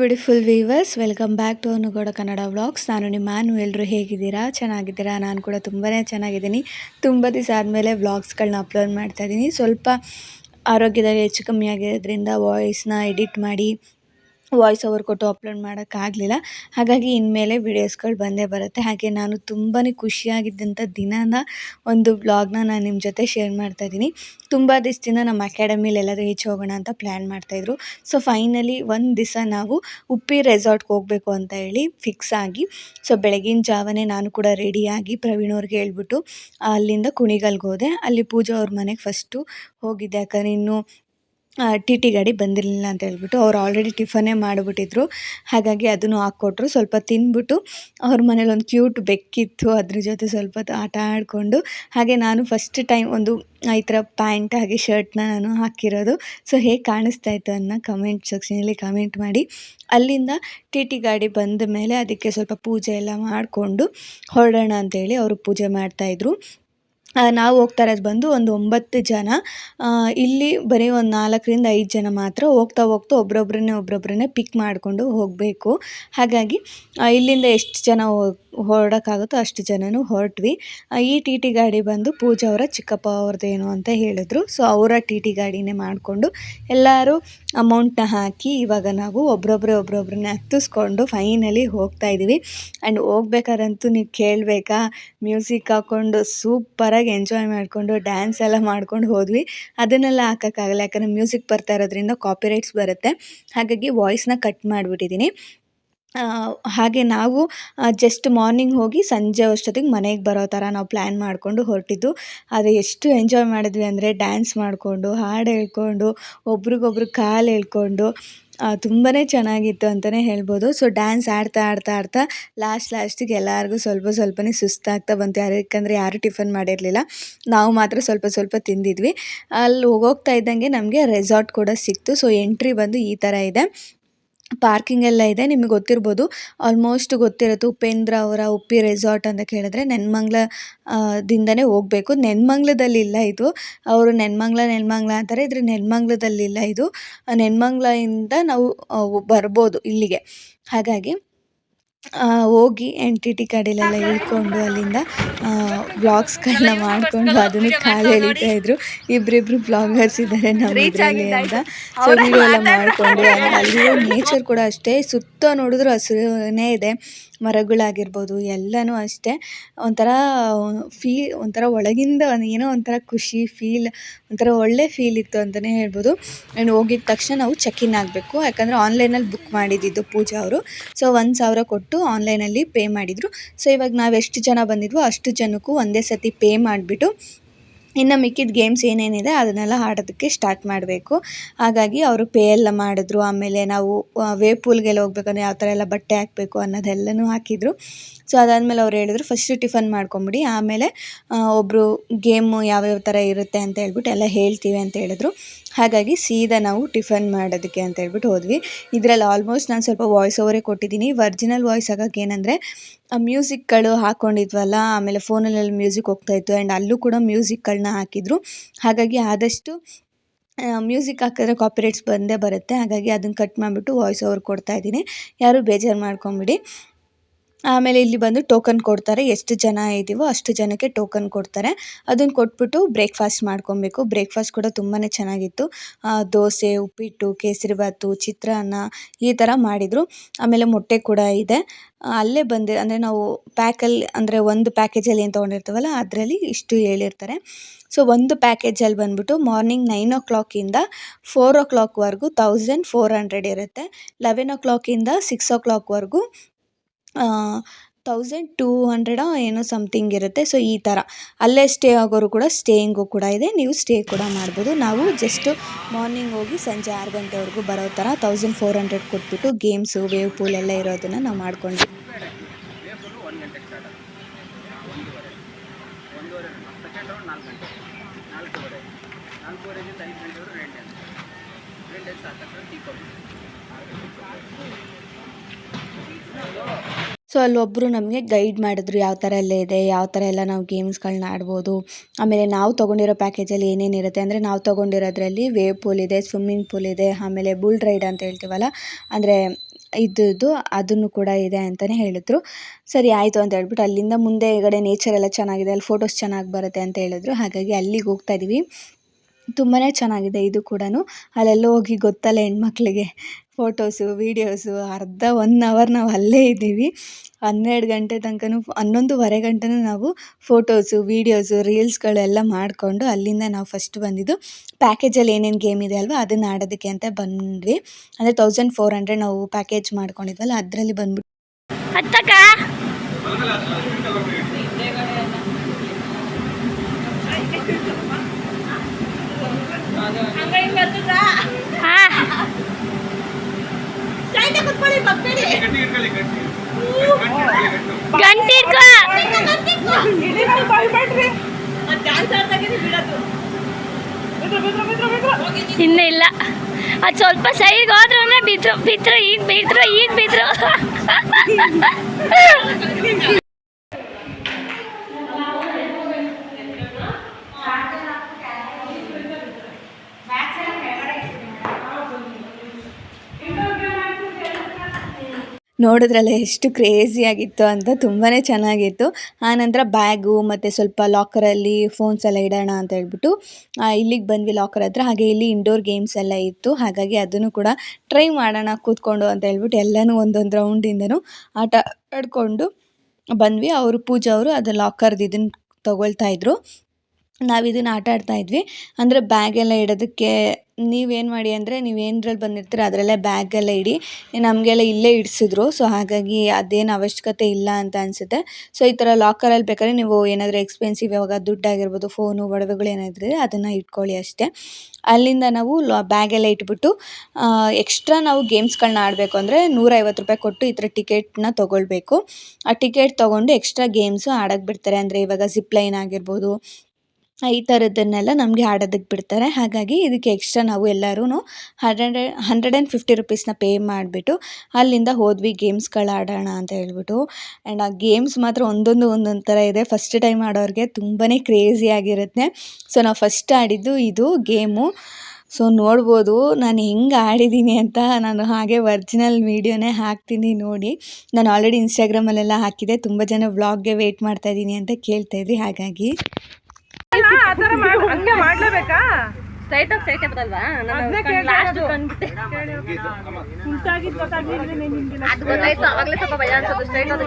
Beautiful viewers welcome back to ಅನುಗೋಡ Kannada vlogs ನಾನು ನಿಮ್ಮ man ಎಲ್ಲರೂ ಹೇಗಿದ್ದೀರಾ? ಚೆನ್ನಾಗಿದ್ದೀರಾ? ನಾನು ಕೂಡ ತುಂಬಾ ಚೆನ್ನಾಗಿದ್ದೀನಿ. ತುಂಬ ದಿವಸ ಆದಮೇಲೆ ವ್ಲಾಗ್ಸ್ಗಳನ್ನ ಅಪ್ಲೋಡ್ ಮಾಡ್ತಾ ಇದ್ದೀನಿ ಸ್ವಲ್ಪ ಆರೋಗ್ಯದಲ್ಲಿ ಹೆಚ್ಚು ಕಮ್ಮಿ ಆಗಿರೋದ್ರಿಂದ ವಾಯ್ಸ್ನ ಎಡಿಟ್ ಮಾಡಿ ವಾಯ್ಸ್ ಓವರ್ ಕೊಟ್ಟು ಅಪ್ಲೋಡ್ ಮಾಡೋಕ್ಕಾಗಲಿಲ್ಲ ಹಾಗಾಗಿ ಇನ್ಮೇಲೆ ವೀಡಿಯೋಸ್ಗಳು ಬಂದೇ ಬರುತ್ತೆ. ಹಾಗೆ ನಾನು ತುಂಬಾ ಖುಷಿಯಾಗಿದ್ದಂಥ ದಿನನ ಒಂದು ವ್ಲಾಗ್ನ ನಾನು ನಿಮ್ಮ ಜೊತೆ ಶೇರ್ ಮಾಡ್ತಾ ಇದ್ದೀನಿ ತುಂಬ ದಿವಸದಿಂದ ನಮ್ಮ ಅಕಾಡೆಮಿಲಿ ಎಲ್ಲರೂ ಈಚೆ ಹೋಗೋಣ ಅಂತ ಪ್ಲ್ಯಾನ್ ಮಾಡ್ತಾಯಿದ್ರು ಸೊ ಫೈನಲಿ ಒಂದು ದಿವಸ ನಾವು ಉಪ್ಪಿ ರೆಸಾರ್ಟ್ಗೆ ಹೋಗಬೇಕು ಅಂತ ಹೇಳಿ ಫಿಕ್ಸ್ ಆಗಿ ಸೊ ಬೆಳಗಿನ ಜಾವನೇ ನಾನು ಕೂಡ ರೆಡಿಯಾಗಿ ಪ್ರವೀಣ್ ಅವ್ರಿಗೆ ಹೇಳ್ಬಿಟ್ಟು ಅಲ್ಲಿಂದ ಕುಣಿಗಲ್ಗೆ ಹೋದೆ. ಅಲ್ಲಿ ಪೂಜಾ ಅವ್ರ ಮನೆಗೆ ಫಸ್ಟು ಹೋಗಿದ್ದೆ. ಯಾಕಂದರೆ ಇನ್ನೂ ಟಿ ಟಿ ಗಾಡಿ ಬಂದಿರಲಿಲ್ಲ ಅಂತ ಹೇಳ್ಬಿಟ್ಟು ಅವ್ರು ಆಲ್ರೆಡಿ ಟಿಫನ್ನೇ ಮಾಡಿಬಿಟ್ಟಿದ್ರು. ಹಾಗಾಗಿ ಅದನ್ನು ಹಾಕ್ಕೊಟ್ರು. ಸ್ವಲ್ಪ ತಿಂದ್ಬಿಟ್ಟು ಅವ್ರ ಮನೇಲಿ ಒಂದು ಕ್ಯೂಟ್ ಬೆಕ್ಕಿತ್ತು. ಅದ್ರ ಜೊತೆ ಸ್ವಲ್ಪ ಆಟ ಆಡಿಕೊಂಡು. ಹಾಗೆ ನಾನು ಫಸ್ಟ್ ಟೈಮ್ ಒಂದು ಈ ಥರ ಪ್ಯಾಂಟ್ ಹಾಗೆ ಶರ್ಟ್ನ ನಾನು ಹಾಕಿರೋದು. ಸೊ ಹೇಗೆ ಕಾಣಿಸ್ತಾ ಇತ್ತು ಅನ್ನ ಕಮೆಂಟ್ ಸೆಕ್ಷನಲ್ಲಿ ಕಮೆಂಟ್ ಮಾಡಿ. ಅಲ್ಲಿಂದ ಟಿ ಟಿ ಗಾಡಿ ಬಂದ ಮೇಲೆ ಅದಕ್ಕೆ ಸ್ವಲ್ಪ ಪೂಜೆ ಎಲ್ಲ ಮಾಡಿಕೊಂಡು ಹೊರಡೋಣ ಅಂತೇಳಿ ಅವರು ಪೂಜೆ ಮಾಡ್ತಾಯಿದ್ರು ನಾವು ಹೋಗ್ತಾ ಇರೋದು ಬಂದು ಒಂದು ಒಂಬತ್ತು ಜನ. ಇಲ್ಲಿ ಬರೀ ಒಂದು ನಾಲ್ಕರಿಂದ ಐದು ಜನ ಮಾತ್ರ ಹೋಗ್ತಾ ಹೋಗ್ತಾ ಒಬ್ಬರೊಬ್ರನ್ನೇ ಒಬ್ಬೊಬ್ಬರನ್ನೇ ಪಿಕ್ ಮಾಡಿಕೊಂಡು ಹೋಗಬೇಕು. ಹಾಗಾಗಿ ಇಲ್ಲಿಂದ ಎಷ್ಟು ಜನ ಹೊರಡೋಕ್ಕಾಗುತ್ತೋ ಅಷ್ಟು ಜನನೂ ಹೊರಟ್ವಿ. ಈ ಟಿ ಟಿ ಗಾಡಿ ಬಂದು ಪೂಜಾ ಅವರ ಚಿಕ್ಕಪ್ಪ ಅವ್ರದ್ದೇನು ಅಂತ ಹೇಳಿದ್ರು. ಸೊ ಅವರ ಟಿ ಟಿ ಗಾಡಿನೇ ಮಾಡಿಕೊಂಡು ಎಲ್ಲರೂ ಅಮೌಂಟನ್ನ ಹಾಕಿ ಇವಾಗ ನಾವು ಒಬ್ರೊಬ್ಬರೇ ಒಬ್ಬೊಬ್ಬರನ್ನ ಹತ್ತಿಸ್ಕೊಂಡು ಫೈನಲಿ ಹೋಗ್ತಾ ಇದ್ದೀವಿ ಆ್ಯಂಡ್ ಹೋಗ್ಬೇಕಾದ್ರಂತೂ ನೀವು ಕೇಳಬೇಕಾ? ಮ್ಯೂಸಿಕ್ ಹಾಕ್ಕೊಂಡು ಸೂಪರಾಗಿ ಎಂಜಾಯ್ ಮಾಡಿಕೊಂಡು ಡ್ಯಾನ್ಸ್ ಎಲ್ಲ ಮಾಡ್ಕೊಂಡು ಹೋದ್ವಿ. ಅದನ್ನೆಲ್ಲ ಹಾಕೋಕ್ಕಾಗಲ್ಲ ಯಾಕಂದರೆ ಮ್ಯೂಸಿಕ್ ಬರ್ತಾ ಇರೋದ್ರಿಂದ ಕಾಪಿರೈಟ್ಸ್ ಬರುತ್ತೆ. ಹಾಗಾಗಿ ವಾಯ್ಸ್ನ ಕಟ್ ಮಾಡಿಬಿಟ್ಟಿದ್ದೀನಿ. ಹಾಗೆ ನಾವು ಜಸ್ಟ್ ಮಾರ್ನಿಂಗ್ ಹೋಗಿ ಸಂಜೆ ಅಷ್ಟೊತ್ತಿಗೆ ಮನೆಗೆ ಬರೋ ಥರ ನಾವು ಪ್ಲ್ಯಾನ್ ಮಾಡಿಕೊಂಡು ಹೊರಟಿದ್ದು. ಅದು ಎಷ್ಟು ಎಂಜಾಯ್ ಮಾಡಿದ್ವಿ ಅಂದರೆ ಡ್ಯಾನ್ಸ್ ಮಾಡಿಕೊಂಡು, ಹಾಡು ಹೇಳ್ಕೊಂಡು, ಒಬ್ರಿಗೊಬ್ರು ಕಾಲು ಎಳ್ಕೊಂಡು ತುಂಬಾ ಚೆನ್ನಾಗಿತ್ತು ಅಂತಲೇ ಹೇಳ್ಬೋದು. ಸೊ ಡ್ಯಾನ್ಸ್ ಆಡ್ತಾ ಆಡ್ತಾ ಆಡ್ತಾ ಲಾಸ್ಟ್ ಲಾಸ್ಟಿಗೆ ಎಲ್ಲರಿಗೂ ಸ್ವಲ್ಪ ಸ್ವಲ್ಪನೇ ಸುಸ್ತಾಗ್ತಾ ಬಂತು. ಯಾಕಂದರೆ ಯಾರೂ ಟಿಫನ್ ಮಾಡಿರಲಿಲ್ಲ. ನಾವು ಮಾತ್ರ ಸ್ವಲ್ಪ ಸ್ವಲ್ಪ ತಿಂದಿದ್ವಿ. ಅಲ್ಲಿ ಹೋಗ್ತಾ ಇದ್ದಂಗೆ ನಮಗೆ ರೆಸಾರ್ಟ್ ಕೂಡ ಸಿಕ್ತು. ಸೊ ಎಂಟ್ರಿ ಬಂದು ಈ ಥರ ಇದೆ. ಪಾರ್ಕಿಂಗ್ ಎಲ್ಲ ಇದೆ, ನಿಮಗೆ ಗೊತ್ತಿರ್ಬೋದು. ಆಲ್ಮೋಸ್ಟ್ ಗೊತ್ತಿರುತ್ತೆ ಉಪೇಂದ್ರ ಅವರ ಉಪ್ಪಿ ರೆಸಾರ್ಟ್ ಅಂತ ಕೇಳಿದ್ರೆ ನೆನ್ಮಂಗ್ಲ ದಿಂದನೇ ಹೋಗಬೇಕು. ನೆನ್ಮಂಗ್ಲದಲ್ಲಿಲ್ಲ ಇದು. ಅವರು ನೆನ್ಮಂಗ್ಲ ನೆನ್ಮಂಗ್ಲ ಅಂತಾರೆ. ಇದ್ರ ನೆನ್ಮಂಗ್ಲದಲ್ಲಿಲ್ಲ ಇದು. ನೆನ್ಮಂಗ್ಲದಿಂದ ನಾವು ಬರ್ಬೋದು ಇಲ್ಲಿಗೆ. ಹಾಗಾಗಿ ಹೋಗಿ ಎನ್ ಟಿ ಟಿ ಕಡೆಲೆಲ್ಲ ಇಳ್ಕೊಂಡು ಅಲ್ಲಿಂದ ವ್ಲಾಗ್ಸ್ಗಳನ್ನ ಮಾಡಿಕೊಂಡು ಅದನ್ನು ಕಾಲು ಎಳಿತಾ ಇದ್ರು. ಇಬ್ಬರಿಬ್ರು ಬ್ಲಾಗರ್ಸ್ ಇದ್ದಾರೆ ನಮ್ಮ ಇದರಲ್ಲಿ ಅಂತ. ಸೊ ವಿಡಿಯೋ ಎಲ್ಲ ಮಾಡಿಕೊಂಡು ಅಲ್ಲಿರೋ ನೇಚರ್ ಕೂಡ ಅಷ್ಟೇ. ಸುತ್ತ ನೋಡಿದ್ರು ಹಸಿರೇ ಇದೆ. ಮರಗಳಾಗಿರ್ಬೋದು ಎಲ್ಲನೂ ಅಷ್ಟೇ. ಒಂಥರ ಫೀ ಒಂಥರ ಒಳಗಿಂದ ಏನೋ ಒಂಥರ ಖುಷಿ ಫೀಲ್ ಒಂಥರ ಒಳ್ಳೆ ಫೀಲ್ ಇತ್ತು ಅಂತಲೇ ಹೇಳ್ಬೋದು. ಆ್ಯಂಡ್ ಹೋಗಿದ ತಕ್ಷಣ ನಾವು ಚೆಕ್ ಇನ್ ಆಗಬೇಕು. ಯಾಕಂದರೆ ಆನ್ಲೈನಲ್ಲಿ ಬುಕ್ ಮಾಡಿದ್ದಿದ್ದು ಪೂಜಾ ಅವರು. ಸೊ ಒಂದು ಸಾವಿರ ಕೊಟ್ಟು ಆನ್ಲೈನಲ್ಲಿ ಪೇ ಮಾಡಿದರು. ಸೊ, ಇವಾಗ ನಾವು ಎಷ್ಟು ಜನ ಬಂದಿದ್ವೋ ಅಷ್ಟು ಜನಕ್ಕೂ ಒಂದೇ ಸತಿ ಪೇ ಮಾಡಿಬಿಟ್ಟು ಇನ್ನು ಮಿಕ್ಕಿದ ಗೇಮ್ಸ್ ಏನೇನಿದೆ ಅದನ್ನೆಲ್ಲ ಆಡೋದಕ್ಕೆ ಸ್ಟಾರ್ಟ್ ಮಾಡಬೇಕು. ಹಾಗಾಗಿ ಅವರು ಪೇ ಎಲ್ಲ ಮಾಡಿದ್ರು. ಆಮೇಲೆ ನಾವು ವೇ ಪೂಲ್ಗೆಲ್ಲ ಹೋಗ್ಬೇಕಂದ್ರೆ ಯಾವ ಥರ ಎಲ್ಲ ಬಟ್ಟೆ ಹಾಕಬೇಕು ಅನ್ನೋದೆಲ್ಲನೂ ಹಾಕಿದರು. ಸೊ, ಅದಾದಮೇಲೆ ಅವ್ರು ಹೇಳಿದ್ರು, ಫಸ್ಟು ಟಿಫನ್ ಮಾಡ್ಕೊಂಬಿಡಿ. ಆಮೇಲೆ ಒಬ್ಬರು ಗೇಮು ಯಾವ್ಯಾವ ಥರ ಇರುತ್ತೆ ಅಂತ ಹೇಳ್ಬಿಟ್ಟು ಎಲ್ಲ ಹೇಳ್ತೀವಿ ಅಂತ ಹೇಳಿದ್ರು. ಹಾಗಾಗಿ ಸೀದಾ ನಾವು ಟಿಫನ್ ಮಾಡೋದಕ್ಕೆ ಅಂತ ಹೇಳ್ಬಿಟ್ಟು ಹೋದ್ವಿ. ಇದರಲ್ಲಿ ಆಲ್ಮೋಸ್ಟ್ ನಾನು ಸ್ವಲ್ಪ ವಾಯ್ಸ್ ಓವರೇ ಕೊಟ್ಟಿದ್ದೀನಿ. ವರ್ಜಿನಲ್ ವಾಯ್ಸ್ ಆಗೋಕೆ ಏನಂದರೆ, ಆ ಮ್ಯೂಸಿಕ್ಗಳು ಹಾಕ್ಕೊಂಡಿದ್ವಲ್ಲ ಆಮೇಲೆ ಫೋನಲ್ಲೆಲ್ಲ ಮ್ಯೂಸಿಕ್ ಹೋಗ್ತಾಯಿತ್ತು ಆ್ಯಂಡ್ ಅಲ್ಲೂ ಕೂಡ ಮ್ಯೂಸಿಕ್ಗಳನ್ನ ಹಾಕಿದ್ರು. ಹಾಗಾಗಿ ಆದಷ್ಟು ಮ್ಯೂಸಿಕ್ ಹಾಕಿದ್ರೆ ಕಾಪಿರೇಟ್ಸ್ ಬಂದೇ ಬರುತ್ತೆ. ಹಾಗಾಗಿ ಅದನ್ನು ಕಟ್ ಮಾಡಿಬಿಟ್ಟು ವಾಯ್ಸ್ ಓವರ್ ಕೊಡ್ತಾ ಇದ್ದೀನಿ. ಯಾರೂ ಬೇಜಾರು ಮಾಡ್ಕೊಂಬಿಡಿ. ಆಮೇಲೆ ಇಲ್ಲಿ ಬಂದು ಟೋಕನ್ ಕೊಡ್ತಾರೆ. ಎಷ್ಟು ಜನ ಇದ್ದೀವೋ ಅಷ್ಟು ಜನಕ್ಕೆ ಟೋಕನ್ ಕೊಡ್ತಾರೆ. ಅದನ್ನು ಕೊಟ್ಬಿಟ್ಟು ಬ್ರೇಕ್ಫಾಸ್ಟ್ ಮಾಡ್ಕೊಬೇಕು. ಬ್ರೇಕ್ಫಾಸ್ಟ್ ಕೂಡ ತುಂಬಾ ಚೆನ್ನಾಗಿತ್ತು. ದೋಸೆ, ಉಪ್ಪಿಟ್ಟು ಕೇಸರಿಬಾತು ಚಿತ್ರಾನ್ನ ಈ ಥರ ಮಾಡಿದರು. ಆಮೇಲೆ ಮೊಟ್ಟೆ ಕೂಡ ಇದೆ. ಅಲ್ಲೇ ಬಂದು, ಅಂದರೆ ನಾವು ಪ್ಯಾಕಲ್ಲಿ ಅಂದರೆ ಒಂದು ಪ್ಯಾಕೇಜಲ್ಲಿ ಏನು ತೊಗೊಂಡಿರ್ತೀವಲ್ಲ, ಅದರಲ್ಲಿ ಇಷ್ಟು ಹೇಳಿರ್ತಾರೆ. ಸೊ ಒಂದು ಪ್ಯಾಕೇಜಲ್ಲಿ ಬಂದ್ಬಿಟ್ಟು ಮಾರ್ನಿಂಗ್ ನೈನ್ ಓ ಕ್ಲಾಕಿಂದ ಫೋರ್ ಓ ಕ್ಲಾಕ್ವರೆಗೂ ತೌಸಂಡ್ ಫೋರ್ ಹಂಡ್ರೆಡ್ ಇರುತ್ತೆ. ಲೆವೆನ್ ಓ ಕ್ಲಾಕಿಂದ ಸಿಕ್ಸ್ ಓ ಕ್ಲಾಕ್ವರೆಗೂ ತೌಸಂಡ್ ಟೂ ಹಂಡ್ರೆಡೋ ಏನೋ ಸಮ್ಥಿಂಗ್ ಇರುತ್ತೆ. ಸೊ ಈ ಥರ ಅಲ್ಲೇ ಸ್ಟೇ ಆಗೋರು ಕೂಡ ಸ್ಟೇಯಿಂಗು ಕೂಡ ಇದೆ. ನೀವು ಸ್ಟೇ ಕೂಡ ಮಾಡ್ಬೋದು. ನಾವು ಜಸ್ಟು ಮಾರ್ನಿಂಗ್ ಹೋಗಿ ಸಂಜೆ ಆರು ಗಂಟೆವರೆಗೂ ಬರೋ ಥರ ತೌಸಂಡ್ ಫೋರ್ ಹಂಡ್ರೆಡ್ ಕೊಟ್ಬಿಟ್ಟು ಗೇಮ್ಸು ವೇವ್ ಪೂಲ್ ಎಲ್ಲ ಇರೋದನ್ನು ನಾವು ಮಾಡ್ಕೊಂಡ್ವಿ. ಸೊ ಅಲ್ಲೊಬ್ಬರು ನಮಗೆ ಗೈಡ್ ಮಾಡಿದ್ರು ಯಾವ ಥರ ಎಲ್ಲ ಇದೆ, ಯಾವ ಥರ ಎಲ್ಲ ನಾವು ಗೇಮ್ಸ್ಗಳನ್ನ ಆಡ್ಬೋದು. ಆಮೇಲೆ ನಾವು ತೊಗೊಂಡಿರೋ ಪ್ಯಾಕೇಜಲ್ಲಿ ಏನೇನಿರುತ್ತೆ ಅಂದರೆ ನಾವು ತೊಗೊಂಡಿರೋದ್ರಲ್ಲಿ ವೇವ್ ಪೂಲ್ ಇದೆ ಸ್ವಿಮ್ಮಿಂಗ್ ಪೂಲ್ ಇದೆ, ಆಮೇಲೆ ಬುಲ್ ರೈಡ್ ಅಂತ ಹೇಳ್ತೀವಲ್ಲ, ಅಂದರೆ ಇದ್ದದ್ದು ಅದನ್ನು ಕೂಡ ಇದೆ ಅಂತಲೇ ಹೇಳಿದ್ರು. ಸರಿ, ಆಯಿತು ಅಂತ ಹೇಳ್ಬಿಟ್ಟು ಅಲ್ಲಿಂದ ಮುಂದೆ ಕಡೆ ನೇಚರ್ ಎಲ್ಲ ಚೆನ್ನಾಗಿದೆ, ಅಲ್ಲಿ ಫೋಟೋಸ್ ಚೆನ್ನಾಗಿ ಬರುತ್ತೆ ಅಂತ ಹೇಳಿದ್ರು. ಹಾಗಾಗಿ ಅಲ್ಲಿಗೆ ಹೋಗ್ತಾ ಇದ್ದೀವಿ ತುಂಬಾ ಚೆನ್ನಾಗಿದೆ ಇದು ಕೂಡ ಅಲ್ಲೆಲ್ಲ ಹೋಗಿ ಗೊತ್ತಲ್ಲ ಹೆಣ್ಮಕ್ಳಿಗೆ ಫೋಟೋಸು ವೀಡಿಯೋಸು ಅರ್ಧ ಒನ್ ಅವರ್ ನಾವು ಅಲ್ಲೇ ಇದ್ದೀವಿ. ಹನ್ನೆರಡು ಗಂಟೆ ತನಕನೂ ಹನ್ನೊಂದುವರೆ ಗಂಟೆನೂ ನಾವು ಫೋಟೋಸು ವೀಡಿಯೋಸು ರೀಲ್ಸ್ಗಳೆಲ್ಲ ಮಾಡಿಕೊಂಡು ಅಲ್ಲಿಂದ ನಾವು ಫಸ್ಟ್ ಬಂದಿದ್ದು ಪ್ಯಾಕೇಜಲ್ಲಿ ಏನೇನು ಗೇಮ್ ಇದೆ ಅಲ್ವಾ ಅದನ್ನು ಆಡೋದಕ್ಕೆ ಅಂತ ಬಂದ್ವಿ. ಅಂದರೆ ತೌಸಂಡ್ ಫೋರ್ ಹಂಡ್ರೆಡ್ ನಾವು ಪ್ಯಾಕೇಜ್ ಮಾಡ್ಕೊಂಡಿದ್ವಲ್ಲ ಅದರಲ್ಲಿ ಬಂದ್ಬಿಟ್ಟು ಗಂಟಿ ಇನ್ನೂ ಇಲ್ಲ. ಅದು ಸ್ವಲ್ಪ ಸೈಡ್ಗೆ ಹೋದ್ರು ಅಂದ್ರೆ ಬಿದ್ರು ಬಿದ್ರು ಈಗ ಬಿದ್ರು ಈಗ ಬಿದ್ರು. ನೋಡಿದ್ರಲ್ಲ ಎಷ್ಟು ಕ್ರೇಜಿಯಾಗಿತ್ತು ಅಂತ ತುಂಬಾ ಚೆನ್ನಾಗಿತ್ತು. ಆನಂತರ ಬ್ಯಾಗು ಮತ್ತು ಸ್ವಲ್ಪ ಲಾಕರಲ್ಲಿ ಫೋನ್ಸ್ ಎಲ್ಲ ಇಡೋಣ ಅಂತ ಹೇಳ್ಬಿಟ್ಟು ಇಲ್ಲಿಗೆ ಬಂದ್ವಿ ಲಾಕರ್ ಹತ್ರ. ಹಾಗೆ ಇಲ್ಲಿ ಇಂಡೋರ್ ಗೇಮ್ಸ್ ಎಲ್ಲ ಇತ್ತು. ಹಾಗಾಗಿ ಅದನ್ನು ಕೂಡ ಟ್ರೈ ಮಾಡೋಣ ಕೂತ್ಕೊಂಡು ಅಂತ ಹೇಳ್ಬಿಟ್ಟು ಎಲ್ಲನೂ ಒಂದೊಂದು ರೌಂಡಿಂದನೂ ಆಟ ಆಡಿಕೊಂಡು ಬಂದ್ವಿ. ಅವರು ಪೂಜಾ ಅವರು ಅದು ಲಾಕರ್ದು ಇದನ್ನು ತೊಗೊಳ್ತಾ ಇದ್ರು. ನಾವು ಇದನ್ನು ಆಟ ಆಡ್ತಾ ಇದ್ವಿ. ಅಂದರೆ ಬ್ಯಾಗೆಲ್ಲ ಇಡೋದಕ್ಕೆ ನೀವೇನು ಮಾಡಿ ಅಂದರೆ ನೀವು ಏನರಲ್ಲಿ ಬಂದಿರ್ತೀರ ಅದರಲ್ಲೇ ಬ್ಯಾಗೆಲ್ಲ ಇಡಿ. ನಮಗೆಲ್ಲ ಇಲ್ಲೇ ಇಡಿಸಿದ್ರು. ಸೊ ಹಾಗಾಗಿ ಅದೇನು ಅವಶ್ಯಕತೆ ಇಲ್ಲ ಅಂತ ಅನಿಸುತ್ತೆ. ಸೊ ಈ ಥರ ಲಾಕರಲ್ಲಿ ಬೇಕಾದ್ರೆ ನೀವು ಏನಾದರೂ ಎಕ್ಸ್ಪೆನ್ಸಿವ್ ಇವಾಗ ದುಡ್ಡಾಗಿರ್ಬೋದು ಫೋನು ಒಡವೆಗಳು ಏನಾದರೂ ಅದನ್ನು ಇಟ್ಕೊಳ್ಳಿ ಅಷ್ಟೇ. ಅಲ್ಲಿಂದ ನಾವು ಲಾ ಬ್ಯಾಗೆಲ್ಲ ಇಟ್ಬಿಟ್ಟು ಎಕ್ಸ್ಟ್ರಾ ನಾವು ಗೇಮ್ಸ್ಗಳನ್ನ ಆಡಬೇಕು ಅಂದರೆ ನೂರೈವತ್ತು ರೂಪಾಯಿ ಕೊಟ್ಟು ಈ ಥರ ಟಿಕೆಟ್ನ ತೊಗೊಳ್ಬೇಕು. ಆ ಟಿಕೆಟ್ ತೊಗೊಂಡು ಎಕ್ಸ್ಟ್ರಾ ಗೇಮ್ಸು ಆಡೋಕ್ಕೆ ಬಿಡ್ತಾರೆ. ಅಂದರೆ ಇವಾಗ ಜಿಪ್ ಲೈನ್ ಆಗಿರ್ಬೋದು ಈ ಥರದ್ದನ್ನೆಲ್ಲ ನಮಗೆ ಆಡೋದಕ್ಕೆ ಬಿಡ್ತಾರೆ. ಹಾಗಾಗಿ ಇದಕ್ಕೆ ಎಕ್ಸ್ಟ್ರಾ ನಾವು ಎಲ್ಲರೂ ಹಂಡ್ರೆಡ್ ಹಂಡ್ರೆಡ್ ಆ್ಯಂಡ್ ಫಿಫ್ಟಿ ರುಪೀಸ್ನ ಪೇ ಮಾಡಿಬಿಟ್ಟು ಅಲ್ಲಿಂದ ಹೋದ್ವಿ ಗೇಮ್ಸ್ಗಳು ಆಡೋಣ ಅಂತ ಹೇಳ್ಬಿಟ್ಟು. ಆ್ಯಂಡ್ ಆ ಗೇಮ್ಸ್ ಮಾತ್ರ ಒಂದೊಂದು ಒಂದೊಂದು ಥರ ಇದೆ. ಫಸ್ಟ್ ಟೈಮ್ ಆಡೋರಿಗೆ ತುಂಬಾ ಕ್ರೇಜಿಯಾಗಿರುತ್ತೆ ಸೊ ನಾವು ಫಸ್ಟ್ ಆಡಿದ್ದು ಇದು ಗೇಮು. ಸೊ ನೋಡ್ಬೋದು ನಾನು ಹೆಂಗೆ ಆಡಿದ್ದೀನಿ ಅಂತ ನಾನು ಹಾಗೆ ಒರ್ಜಿನಲ್ ವೀಡಿಯೋನೇ ಹಾಕ್ತೀನಿ ನೋಡಿ. ನಾನು ಆಲ್ರೆಡಿ ಇನ್ಸ್ಟಾಗ್ರಾಮಲ್ಲೆಲ್ಲ ಹಾಕಿದೆ. ತುಂಬ ಜನ ವ್ಲಾಗ್ಗೆ ವೆಯ್ಟ್ ಮಾಡ್ತಾ ಇದ್ದೀನಿ ಅಂತ ಕೇಳ್ತಾಯಿದ್ರಿ ಹಾಗಾಗಿ ಆ ಥರ ಮಾಡ್- ಹಂಗೆ ಮಾಡ್ಲೇಬೇಕಾ? ಸ್ಟ್ರೈಟ್ ಆಗಿ ಅದ್ನೇ ಕೇಳ್ತಾ ಇರೋದು. ಉಲ್ಟಾಗಿದ್ ನಿಮಗೆ ಅದು ಗೊತ್ತಾಯ್ತು ಅವಾಗಲೇ ಸ್ವಲ್ಪ ಭಯ ಅನ್ಸೋದು ಸ್ಟ್ರೈಟ್ ಕಾಲು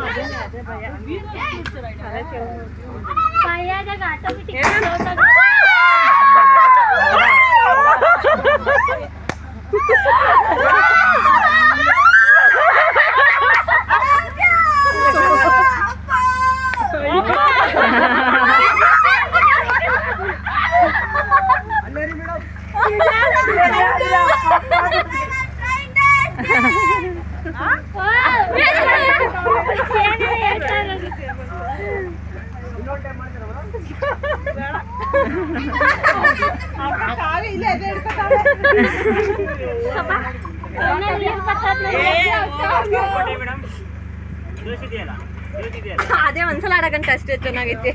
ಅದೇ ಒಂದ್ಸಲ ಆಡಕಂತ ಅಷ್ಟೇ ಚೆನ್ನಾಗೈತಿ.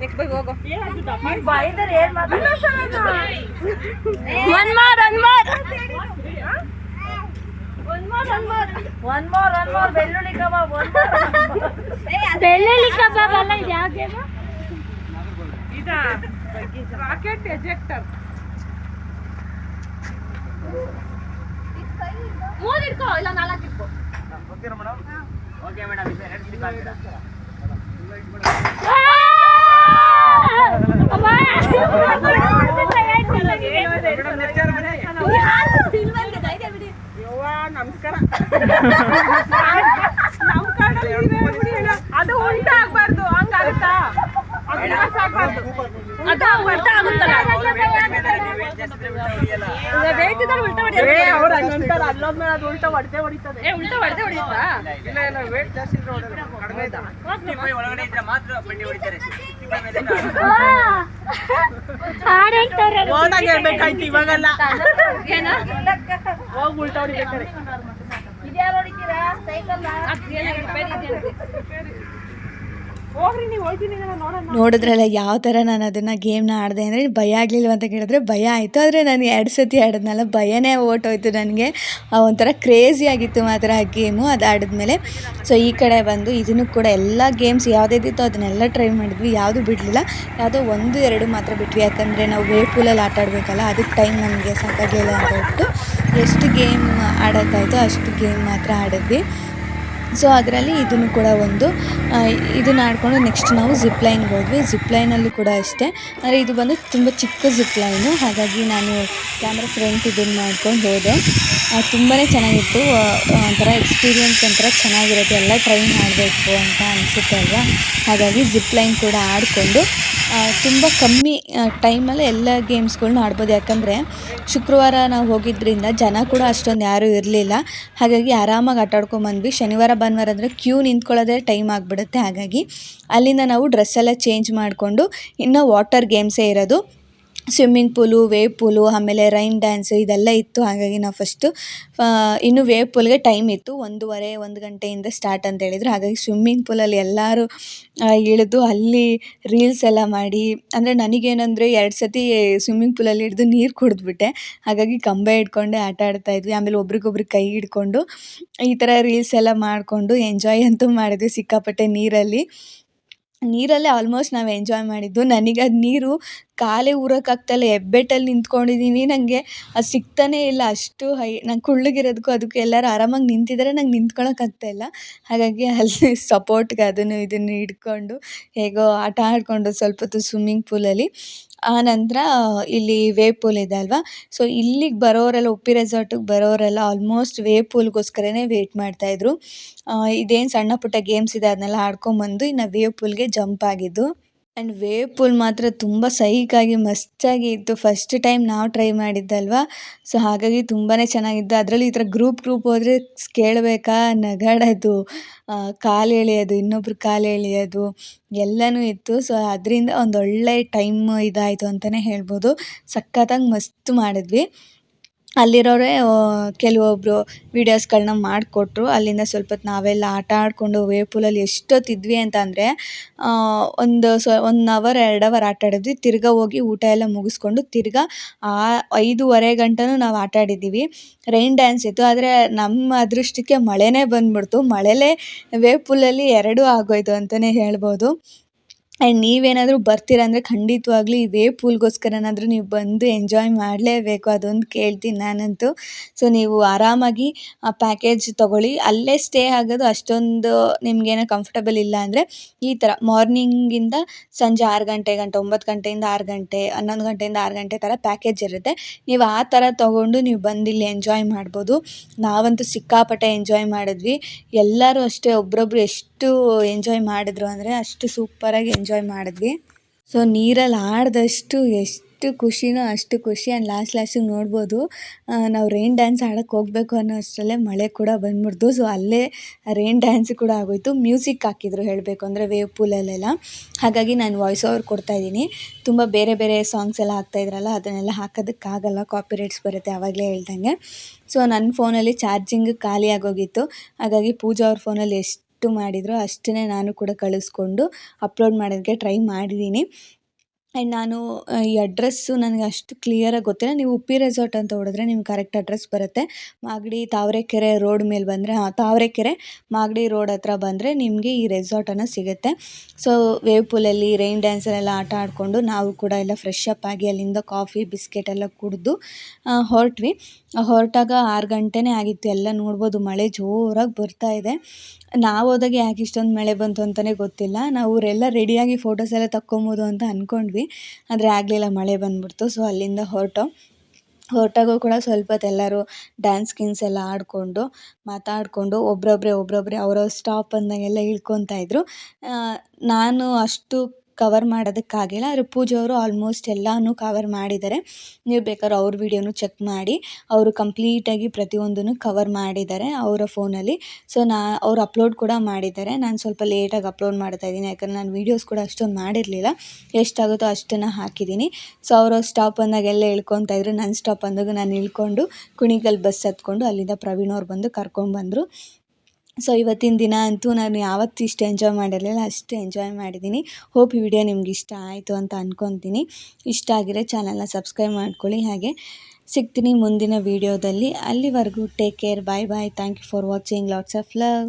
ನೆಕ್ಸ್ಟ್ ಬೈ ಹೋಗು. ಒನ್ ಮಾರ್ ಒನ್ ಮಾರ್ ಬೆಳ್ಳುಳ್ಳಿ ಕಬಾಬ್ ಅಲ್ಲ ಇದು ಯಾವ ಗೇಮ್ ಇದಾ? ರಾಕೆಟ್ ಎಜೆಕ್ಟರ್ ಮೂರ್ ಇಟ್ಕೋ ಇಲ್ಲ ನಾಲ್ಕು ಇಟ್ಕೋ. ಗೊತ್ತಿರ ನಮಸ್ಕಾರ ನಮ್ ಕಾಡಲ್ಲಿ ಇದೆ ಬಿಡಿ. ಅಣ್ಣ. ಅದು ಉಲ್ಟಾ ಆಗ್ಬಾರ್ದು. ಹಂಗಾಗುತ್ತಾ ಅದು ಹೊಡಿತಾರೆ. ಇವಾಗೆಲ್ಲ. ಏನ? ಹೋಗಿ ಉಲ್ಟಾ ಹೊಡಿಬೇಕಾರೆ. ಅದ್ ಏನಾಗಿದೆ? ಬೇರೆ ಇದೆ ಅಂತೆ. ಹೋಗ್ರಿ ನೀವು ಹೋಗ್ತೀನಿ ನಾನು ನೋಡೋಣ ನೋಡಿದ್ರಲ್ಲ, ಯಾವ ಥರ ನಾನು ಅದನ್ನು ಗೇಮ್ನ ಆಡಿದೆ ಅಂದರೆ ಭಯ ಆಗಲಿಲ್ಲ ಅಂತ ಕೇಳಿದ್ರೆ ಭಯ ಆಯಿತು. ಆದರೆ ನಾನು ಎರಡು ಸತಿ ಆಡಿದ್ನಲ್ಲ, ಭಯನೇ ಓಟೋಯ್ತು ನನಗೆ. ಒಂಥರ ಕ್ರೇಜಿ ಆಗಿತ್ತು ಮಾತ್ರ ಆ ಗೇಮು ಅದು ಆಡಿದ್ಮೇಲೆ. ಸೊ ಈ ಕಡೆ ಬಂದು ಇದನ್ನು ಕೂಡ ಎಲ್ಲ ಗೇಮ್ಸ್ ಯಾವುದಿತ್ತು ಅದನ್ನೆಲ್ಲ ಟ್ರೈ ಮಾಡಿದ್ವಿ. ಯಾವುದು ಬಿಡಲಿಲ್ಲ. ಯಾವುದೋ ಒಂದು, ಎರಡು ಮಾತ್ರ ಬಿಟ್ವಿ. ಯಾಕಂದರೆ ನಾವು ವೇ ಪೂಲಲ್ಲಿ ಆಟ ಆಡಬೇಕಲ್ಲ ಅದಕ್ಕೆ ಟೈಮ್ ನಮಗೆ ಸಾಕಾಗಲಿಲ್ಲ ಅಂತ ಹೇಳ್ಬಿಟ್ಟು, ಎಷ್ಟು ಗೇಮ್ ಆಡೋಕ್ಕಾಯಿತು ಅಷ್ಟು ಗೇಮ್ ಮಾತ್ರ ಆಡಿದ್ವಿ. ಸೊ ಅದರಲ್ಲಿ ಇದನ್ನು ಕೂಡ ಒಂದು ಇದನ್ನು ಆಡಿಕೊಂಡು ನೆಕ್ಸ್ಟ್ ನಾವು ಜಿಪ್ ಲೈನ್ಗೆ ಹೋದ್ವಿ. ಜಿಪ್ ಲೈನಲ್ಲೂ ಕೂಡ ಅಷ್ಟೇ. ಅಂದರೆ ಇದು ಬಂದು ತುಂಬ ಚಿಕ್ಕ ಜಿಪ್ ಲೈನು ಹಾಗಾಗಿ ನಾನು ಕ್ಯಾಮ್ರಾ ಫ್ರಂಟ್ ಇದನ್ನು ಮಾಡ್ಕೊಂಡು ಹೋದೆ. ತುಂಬಾ ಚೆನ್ನಾಗಿತ್ತು. ಒಂಥರ ಎಕ್ಸ್ಪೀರಿಯನ್ಸ್ ಒಂಥರ ಚೆನ್ನಾಗಿರುತ್ತೆ. ಎಲ್ಲ ಟ್ರೈ ಮಾಡಬೇಕು ಅಂತ ಅನಿಸುತ್ತೆ ಅಲ್ವಾ? ಹಾಗಾಗಿ ಜಿಪ್ ಲೈನ್ ಕೂಡ ಆಡಿಕೊಂಡು ತುಂಬ ಕಮ್ಮಿ ಟೈಮಲ್ಲಿ ಎಲ್ಲ ಗೇಮ್ಸ್ಗಳ್ನ ಆಡ್ಬೋದು. ಯಾಕಂದರೆ ಶುಕ್ರವಾರ ನಾವು ಹೋಗಿದ್ದರಿಂದ ಜನ ಕೂಡ ಅಷ್ಟೊಂದು ಯಾರೂ ಇರಲಿಲ್ಲ. ಹಾಗಾಗಿ ಆರಾಮಾಗಿ ಆಟ ಆಡ್ಕೊಂಬಂದ್ವಿ ಶನಿವಾರ ಭಾನುವಾರ ಅಂದರೆ ಕ್ಯೂ ನಿಂತ್ಕೊಳ್ಳೋದೇ ಟೈಮ್ ಆಗಿಬಿಡುತ್ತೆ. ಹಾಗಾಗಿ ಅಲ್ಲಿಂದ ನಾವು ಡ್ರೆಸ್ ಎಲ್ಲ ಚೇಂಜ್ ಮಾಡಿಕೊಂಡು ಇನ್ನು ವಾಟರ್ ಗೇಮ್ಸೇ ಇರೋದು. ಸ್ವಿಮ್ಮಿಂಗ್ ಪೂಲು, ವೇವ್ ಪೂಲು, ಆಮೇಲೆ ರೈನ್ ಡ್ಯಾನ್ಸು ಇದೆಲ್ಲ ಇತ್ತು. ಹಾಗಾಗಿ ನಾವು ಫಸ್ಟು ಇನ್ನು ವೇವ್ ಪೂಲ್ಗೆ ಟೈಮ್ ಇತ್ತು. ಒಂದೂವರೆ, ಒಂದು ಗಂಟೆಯಿಂದ ಸ್ಟಾರ್ಟ್ ಅಂತ ಹೇಳಿದ್ರು. ಹಾಗಾಗಿ ಸ್ವಿಮ್ಮಿಂಗ್ ಪೂಲಲ್ಲಿ ಎಲ್ಲರೂ ಇಳಿದು ಅಲ್ಲಿ ರೀಲ್ಸ್ ಎಲ್ಲ ಮಾಡಿ, ಅಂದರೆ ನನಗೇನಂದರೆ ಎರಡು ಸತಿ ಸ್ವಿಮ್ಮಿಂಗ್ ಪೂಲಲ್ಲಿ ಇಳಿದು ನೀರು ಕುಡಿದ್ಬಿಟ್ಟೆ. ಹಾಗಾಗಿ ಕಂಬ ಹಿಡ್ಕೊಂಡೆ, ಆಟ ಆಡ್ತಾ ಇದ್ವಿ. ಆಮೇಲೆ ಒಬ್ರಿಗೊಬ್ರು ಕೈ ಹಿಡ್ಕೊಂಡು ಈ ಥರ ರೀಲ್ಸ್ ಎಲ್ಲ ಮಾಡಿಕೊಂಡು ಎಂಜಾಯ್ ಅಂತೂ ಮಾಡಿದ್ವಿ. ಸಿಕ್ಕಾಪಟ್ಟೆ ನೀರಲ್ಲಿ. ನೀರಲ್ಲೇ ಆಲ್ಮೋಸ್ಟ್ ನಾವು ಎಂಜಾಯ್ ಮಾಡಿದ್ದು. ನನಗೆ ಅದು ನೀರು ಕಾಲೇ ಊರೋಕ್ಕಾಗ್ತಾಯಿಲ್ಲ ಹೆಬ್ಬೆಟ್ಟಲ್ಲಿ ನಿಂತ್ಕೊಂಡಿದ್ದೀನಿ ನನಗೆ ಅದು ಸಿಗ್ತಾನೆ ಇಲ್ಲ. ಅಷ್ಟು ಹೈ ನಾನು ಕುಳ್ಳಗಿರೋದಕ್ಕೂ ಅದಕ್ಕೂ ಎಲ್ಲರೂ ಆರಾಮಾಗಿ ನಿಂತಿದ್ದಾರೆ ನಂಗೆ ನಿಂತ್ಕೊಳಕ್ಕಾಗ್ತಾ ಇಲ್ಲ. ಹಾಗಾಗಿ ಅಲ್ಲಿ ಸಪೋರ್ಟ್ಗೆ ಅದನ್ನು ಇದನ್ನು ಹಿಡ್ಕೊಂಡು, ಹೇಗೋ ಆಟ ಆಡಿಕೊಂಡು, ಸ್ವಲ್ಪ ಹೊತ್ತು ಸ್ವಿಮ್ಮಿಂಗ್ ಪೂಲಲ್ಲಿ ಆನಂತರ ಇಲ್ಲಿ ವೇ ಪೂಲ್ ಇದೆ ಅಲ್ವಾ? ಸೊ ಇಲ್ಲಿಗೆ ಬರೋರೆಲ್ಲ, ಉಪ್ಪಿ ರೆಸಾರ್ಟಿಗೆ ಬರೋರೆಲ್ಲ ಆಲ್ಮೋಸ್ಟ್ ವೇವ್ ಪೂಲ್ಗೋಸ್ಕರನೇ ವೇಟ್ ಮಾಡ್ತಾಯಿದ್ರು ಇದೇನು ಸಣ್ಣ ಪುಟ್ಟ ಗೇಮ್ಸ್ ಇದೆ ಅದನ್ನೆಲ್ಲ ಆಡ್ಕೊಂಬಂದು ಇನ್ನು ವೇವ್ ಪೂಲ್ಗೆ ಜಂಪ್ ಆಗಿದ್ದು. ಆ್ಯಂಡ್ ವೇವ್ ಪೂಲ್ ಮಾತ್ರ ತುಂಬ ಸೈಕಾಗಿ ಮಸ್ತಾಗಿ ಇತ್ತು. ಫಸ್ಟ್ ಟೈಮ್ ನಾವು ಟ್ರೈ ಮಾಡಿದ್ದಲ್ವಾ? ಸೊ ಹಾಗಾಗಿ ತುಂಬಾ ಚೆನ್ನಾಗಿತ್ತು. ಅದರಲ್ಲಿ ಈ ಥರ ಗ್ರೂಪ್ ಗ್ರೂಪ್ ಹೋದರೆ ಕೇಳಬೇಕಾ? ನಗಾಡೋದು ಕಾಲು ಎಳೆಯೋದು, ಇನ್ನೊಬ್ರು ಕಾಲು ಎಳೆಯೋದು ಎಲ್ಲನೂ ಇತ್ತು. ಸೊ ಅದರಿಂದ ಒಂದೊಳ್ಳೆ ಟೈಮ್ ಇದಾಯಿತು ಅಂತಲೇ ಹೇಳ್ಬೋದು. ಸಖತ್ತಾಗಿ ಮಸ್ತ್ ಮಾಡಿದ್ವಿ. ಅಲ್ಲಿರೋರೇ ಕೆಲವೊಬ್ಬರು ವೀಡಿಯೋಸ್ಗಳನ್ನ ಮಾಡಿಕೊಟ್ರು. ಅಲ್ಲಿಂದ ಸ್ವಲ್ಪ ಹೊತ್ತು ನಾವೆಲ್ಲ ಆಟ ಆಡಿಕೊಂಡು ವೇವ್ ಎಷ್ಟೊತ್ತು ಇದ್ವಿ ಅಂತ ಅಂದರೆ ಒಂದು ಸೊ ಒನ್ ಅವರ್ ಎರಡು ಅವರ್ ಆಟ ಆಡಿದ್ವಿ. ತಿರ್ಗಾ ಹೋಗಿ ಊಟ ಎಲ್ಲ ಮುಗಿಸ್ಕೊಂಡು ತಿರ್ಗಾ ಆ ಐದೂವರೆ ಗಂಟೆನೂ ನಾವು ಆಟ ಆಡಿದ್ದೀವಿ. ರೈನ್ ಡ್ಯಾನ್ಸ್ ಇತ್ತು. ಆದರೆ ನಮ್ಮ ಅದೃಷ್ಟಕ್ಕೆ ಮಳೆನೇ ಬಂದ್ಬಿಡ್ತು. ಮಳೆಲೇ ವೇವ್ ಪೂಲಲ್ಲಿ ಎರಡೂ ಆಗೋಯ್ತು ಅಂತಲೇ ಹೇಳ್ಬೋದು. ಆ್ಯಂಡ್ ನೀವೇನಾದರೂ ಬರ್ತೀರ ಅಂದರೆ ಖಂಡಿತವಾಗ್ಲೂ ಇದೇ ಪೂಲ್ಗೋಸ್ಕರನಾದರೂ ನೀವು ಬಂದು ಎಂಜಾಯ್ ಮಾಡಲೇಬೇಕು ಅದೊಂದು ಕೇಳ್ತೀನಿ ನಾನಂತೂ. ಸೊ, ನೀವು ಆರಾಮಾಗಿ ಆ ಪ್ಯಾಕೇಜ್ ತೊಗೊಳ್ಳಿ. ಅಲ್ಲೇ ಸ್ಟೇ ಆಗೋದು ಅಷ್ಟೊಂದು ನಿಮ್ಗೇನೋ ಕಂಫರ್ಟಬಲ್ ಇಲ್ಲ ಅಂದರೆ ಈ ಥರ ಮಾರ್ನಿಂಗಿಂದ ಸಂಜೆ ಆರು ಗಂಟೆ, ಗಂಟ ಒಂಬತ್ತು ಗಂಟೆಯಿಂದ ಆರು ಗಂಟೆ, ಹನ್ನೊಂದು ಗಂಟೆಯಿಂದ ಆರು ಗಂಟೆ ಥರ ಪ್ಯಾಕೇಜ್ ಇರುತ್ತೆ. ನೀವು ಆ ಥರ ತೊಗೊಂಡು ನೀವು ಬಂದು ಇಲ್ಲಿ ಎಂಜಾಯ್ ಮಾಡ್ಬೋದು. ನಾವಂತೂ ಸಿಕ್ಕಾಪಟ್ಟೆ ಎಂಜಾಯ್ ಮಾಡಿದ್ವಿ. ಎಲ್ಲರೂ ಅಷ್ಟೇ ಒಬ್ಬರೊಬ್ರು ಎಷ್ಟು ಎಂಜಾಯ್ ಮಾಡಿದ್ರು ಅಂದರೆ ಅಷ್ಟು ಸೂಪರಾಗಿ ಎಂಜಾಯ್ ಮಾಡಿದ್ವಿ. ಸೊ ನೀರಲ್ಲಿ ಆಡಿದಷ್ಟು ಎಷ್ಟು ಖುಷಿನೋ ಅಷ್ಟು ಖುಷಿ ಆ್ಯಂಡ್ ಲಾಸ್ಟ್ ಲಾಸ್ಟಿಗೆ ನೋಡ್ಬೋದು. ನಾವು ರೈನ್ ಡ್ಯಾನ್ಸ್ ಆಡೋಕ್ಕೆ ಹೋಗಬೇಕು ಅನ್ನೋ ಅಷ್ಟರಲ್ಲೇ ಮಳೆ ಕೂಡ ಬಂದ್ಬಿಡ್ತು. ಸೊ ಅಲ್ಲೇ ರೈನ್ ಡ್ಯಾನ್ಸ್ ಕೂಡ ಆಗೋಯಿತು. ಮ್ಯೂಸಿಕ್ ಹಾಕಿದ್ರು ಹೇಳಬೇಕು ಅಂದರೆ ವೇವ್ ಪೂಲಲ್ಲೆಲ್ಲ ಹಾಗಾಗಿ ನಾನು ವಾಯ್ಸ್ ಓವರ್ ಕೊಡ್ತಾಯಿದ್ದೀನಿ ತುಂಬ ಬೇರೆ ಬೇರೆ ಸಾಂಗ್ಸ್ ಎಲ್ಲ ಹಾಕ್ತಾಯಿದ್ರಲ್ಲ ಅದನ್ನೆಲ್ಲ ಹಾಕೋದಕ್ಕಾಗಲ್ಲ ಕಾಪಿರೈಟ್ಸ್ ಬರುತ್ತೆ ಆವಾಗಲೇ ಹೇಳ್ದಂಗೆ. ಸೊ ನನ್ನ ಫೋನಲ್ಲಿ ಚಾರ್ಜಿಂಗ್ ಖಾಲಿ ಆಗೋಗಿತ್ತು. ಹಾಗಾಗಿ ಪೂಜಾ ಅವ್ರ ಫೋನಲ್ಲಿ ಎಷ್ಟು ಮಾಡಿದ್ರೋ ಅಷ್ಟನ್ನೇ ನಾನು ಕೂಡ ಕಳಿಸ್ಕೊಂಡು ಅಪ್ಲೋಡ್ ಮಾಡೋದಕ್ಕೆ ಟ್ರೈ ಮಾಡಿದ್ದೀನಿ ಆ್ಯಂಡ್ ನಾನು ಈ ಅಡ್ರೆಸ್ಸು ನನಗೆ ಅಷ್ಟು ಕ್ಲಿಯರಾಗಿ ಗೊತ್ತಿಲ್ಲ. ನೀವು ಉಪ್ಪಿ ರೆಸಾರ್ಟ್ ಅಂತ ಹೊಡೆದ್ರೆ ನಿಮ್ಗೆ ಕರೆಕ್ಟ್ ಅಡ್ರೆಸ್ ಬರುತ್ತೆ. ಮಾಗಡಿ ತಾವರೆಕೆರೆ ರೋಡ್ ಮೇಲೆ ಬಂದರೆ, ಹಾಂ, ತಾವರೆಕೆರೆ, ಮಾಗಡಿ ರೋಡ್ ಹತ್ರ ಬಂದರೆ ನಿಮಗೆ ಈ ರೆಸಾರ್ಟನ್ನು ಸಿಗುತ್ತೆ. ಸೊ ವೇವ್ ಪೂಲಲ್ಲಿ ರೈನ್ ಡ್ಯಾನ್ಸಲ್ಲೆಲ್ಲ ಆಟ ಆಡಿಕೊಂಡು ನಾವು ಕೂಡ ಎಲ್ಲ ಫ್ರೆಶ್ ಅಪ್ ಆಗಿ ಅಲ್ಲಿಂದ ಕಾಫಿ ಬಿಸ್ಕೆಟ್ ಎಲ್ಲ ಕುಡಿದು ಹೊರಟ್ವಿ. ಹೊರಟಾಗ ಆರು ಗಂಟೆನೇ ಆಗಿತ್ತು. ಎಲ್ಲ ನೋಡ್ಬೋದು, ಮಳೆ ಜೋರಾಗಿ ಬರ್ತಾ ಇದೆ. ನಾವು ಹೋದಾಗ ಯಾಕೆ ಇಷ್ಟೊಂದು ಮಳೆ ಬಂತು ಅಂತಲೇ ಗೊತ್ತಿಲ್ಲ. ನಾವು ಅವರೆಲ್ಲ ರೆಡಿಯಾಗಿ ಫೋಟೋಸ್ ಎಲ್ಲ ತಕ್ಕೊಬೋದು ಅಂತ ಅಂದ್ಕೊಂಡ್ವಿ ಆದರೆ ಆಗಲಿಲ್ಲ ಮಳೆ ಬಂದ್ಬಿಡ್ತು ಸೊ ಅಲ್ಲಿಂದ ಹೊರಟೋ. ಹೊರಟಾಗೂ ಕೂಡ ಸ್ವಲ್ಪ ಹೊತ್ತು ಎಲ್ಲರೂ ಡ್ಯಾನ್ಸ್ ಗೀನ್ಸ್ ಎಲ್ಲ ಆಡಿಕೊಂಡು, ಮಾತಾಡಿಕೊಂಡು ಒಬ್ಬೊಬ್ರೆ ಒಬ್ಬರೊಬ್ರೆ ಅವ್ರವ್ರ ಸ್ಟಾಪ್ ಅಂದಾಗೆಲ್ಲ ಇಳ್ಕೊತಾ ಇದ್ದರು ನಾನು ಅಷ್ಟು ಕವರ್ ಮಾಡೋದಕ್ಕಾಗಿಲ್ಲ ಆದರೆ ಪೂಜಾ ಅವರು ಆಲ್ಮೋಸ್ಟ್ ಎಲ್ಲನೂ ಕವರ್ ಮಾಡಿದ್ದಾರೆ. ನೀವು ಬೇಕಾದ್ರೆ ಅವ್ರ ವೀಡಿಯೋನೂ ಚೆಕ್ ಮಾಡಿ. ಅವರು ಕಂಪ್ಲೀಟಾಗಿ ಪ್ರತಿಯೊಂದನ್ನು ಕವರ್ ಮಾಡಿದ್ದಾರೆ ಅವರ ಫೋನಲ್ಲಿ ಸೊ ನಾ, ಅವ್ರು ಅಪ್ಲೋಡ್ ಕೂಡ ಮಾಡಿದ್ದಾರೆ. ನಾನು ಸ್ವಲ್ಪ ಲೇಟಾಗಿ ಅಪ್ಲೋಡ್ ಮಾಡ್ತಾ ಇದ್ದೀನಿ. ಯಾಕಂದರೆ ನಾನು ವೀಡಿಯೋಸ್ ಕೂಡ ಅಷ್ಟೊಂದು ಮಾಡಿರಲಿಲ್ಲ. ಎಷ್ಟಾಗುತ್ತೋ ಅಷ್ಟನ್ನು ಹಾಕಿದ್ದೀನಿ. ಸೊ ಅವರು ಸ್ಟಾಪ್ ಅಂದಾಗೆಲ್ಲ ಇಳ್ಕೊತಾ ಇದ್ರು. ನನ್ನ ಸ್ಟಾಪ್ ಅಂದಾಗ ನಾನು ಇಳ್ಕೊಂಡು ಕುಣಿಗಲ್ ಬಸ್ ಹತ್ಕೊಂಡು ಅಲ್ಲಿಂದ ಪ್ರವೀಣ್ ಅವ್ರು ಬಂದು ಕರ್ಕೊಂಡು ಬಂದರು. ಸೊ ಇವತ್ತಿನ ದಿನ ಅಂತೂ ನಾನು ಯಾವತ್ತೂ ಇಷ್ಟು ಎಂಜಾಯ್ ಮಾಡಿರಲಿಲ್ಲ, ಅಷ್ಟು ಎಂಜಾಯ್ ಮಾಡಿದ್ದೀನಿ. ಹೋಪ್ ಈ ವಿಡಿಯೋ ನಿಮ್ಗೆ ಇಷ್ಟ ಆಯಿತು ಅಂತ ಅಂದ್ಕೊತೀನಿ ಇಷ್ಟ ಆಗಿದ್ರೆ ಚಾನಲ್ನ ಸಬ್ಸ್ಕ್ರೈಬ್ ಮಾಡ್ಕೊಳ್ಳಿ. ಹಾಗೆ ಸಿಗ್ತೀನಿ ಮುಂದಿನ ವೀಡಿಯೋದಲ್ಲಿ ಅಲ್ಲಿವರೆಗೂ take care bye bye thank you for watching lots of love